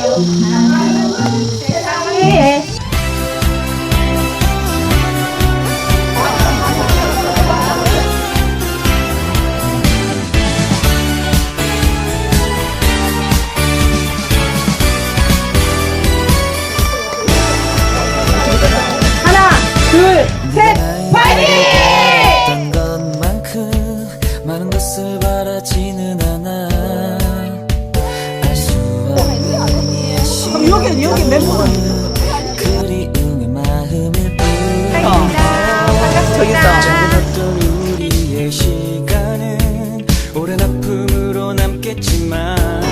함 저기 있어. 짧았던 우리의 시간은 오랜 아픔으로 남겠지만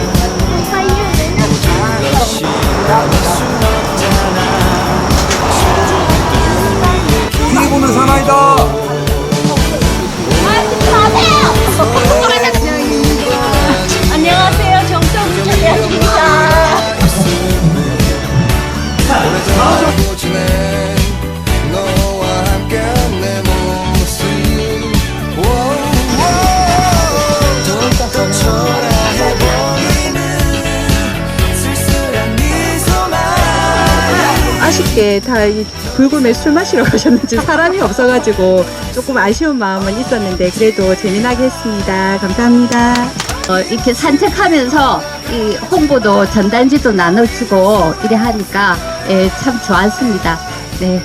아쉽게 다 이 불금에 술 마시러 가셨는지 사람이 없어가지고 조금 아쉬운 마음은 있었는데 그래도 재미나게 했습니다. 감사합니다. 어, 이렇게 산책하면서 이 홍보도 전단지도 나눠주고 이래 하니까 예, 참 좋았습니다. 네,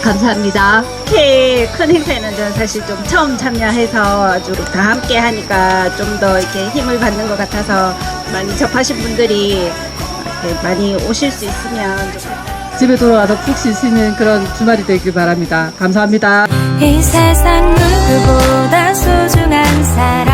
감사합니다. 이렇게 큰 행사에는 저는 사실 좀 처음 참여해서 아주 다 함께 하니까 좀 더 이렇게 힘을 받는 것 같아서 많이 접하신 분들이 이렇게 많이 오실 수 있으면 좋겠다. 집에 돌아가서 푹 쉴 수 있는 그런 주말이 되길 바랍니다. 감사합니다. 이 세상 누구보다 소중한 사람